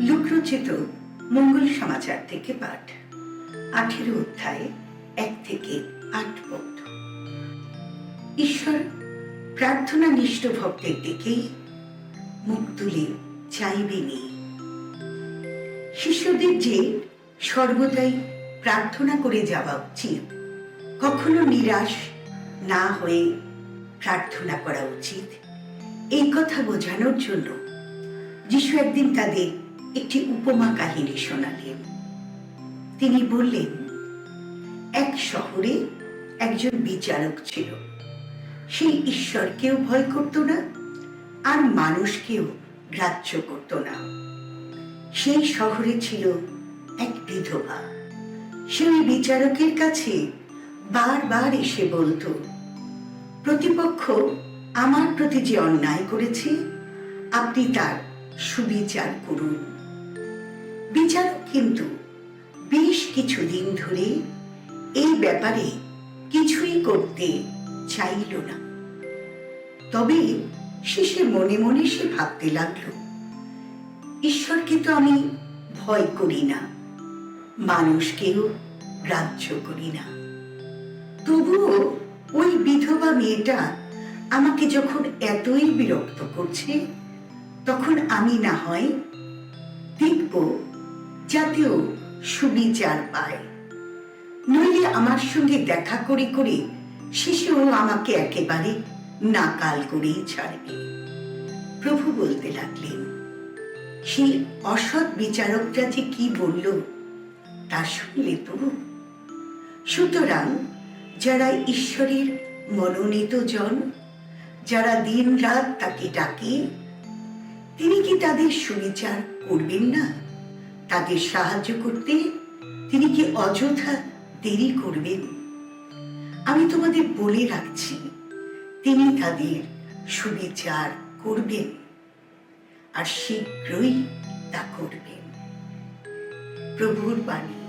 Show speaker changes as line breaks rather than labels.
লুক্রচিত মঙ্গল সমাচার থেকে পাঠ। আঠেরো অধ্যায় এক থেকে আট পদ। ঈশ্বর প্রার্থনা নিষ্ঠ ভক্তের দিকেই মুখ তুলে চাইবেনি শিষ্যদের যে সর্বদাই প্রার্থনা করে যাওয়া উচিত, কখনো নিরাশ না হয়ে প্রার্থনা করা উচিত। এই কথা বোঝানোর জন্য যিশু একদিন তাদের একটি উপমা কাহিনী শোনালেন। তিনি বললেন, এক শহরে একজন বিচারক ছিল। সেই ঈশ্বরকেও ভয় করত না, আর মানুষকেও গ্রাহ্য করত না। সেই শহরে ছিল এক বিধবা। সেই বিচারকের কাছে বারবার এসে বলতো, প্রতিপক্ষ আমার প্রতি যে অন্যায় করেছে, আপনি তার সুবিচার করুন। বিচারক কিন্তু বেশ কিছুদিন ধরে এই ব্যাপারে কিছুই করতে চাইল না। তবে শেষে মনে মনে সে ভাবতে লাগল, ঈশ্বরকে তো আমি ভয় করি না, মানুষকেও গ্রাহ্য করি না। তবুও ওই বিধবা মেয়েটা আমাকে যখন এতই বিরক্ত করছে, তখন আমি না হয় দেখব যাতেও সুবিচার পায়। নইলে আমার সঙ্গে দেখা করে করে শেষেও আমাকে একেবারে নাকাল করেই ছাড়বে। প্রভু বলতে লাগলেন সেই অসৎ বিচারকরা যে কি বলল তা শুনলে তো সুতরাং যারা ঈশ্বরের মনোনীত জন, যারা দিন রাত তাকে ডাকে, তিনি কি তাদের সুবিচার করবেন না? তাদের সাহায্য করতে তিনি কি অযথা দেরি করবেন? আমি তোমাদের বলে রাখছি, তিনি তাদের সুবিচার করবেন আর শীঘ্রই তা করবেন। প্রভুর বাণী।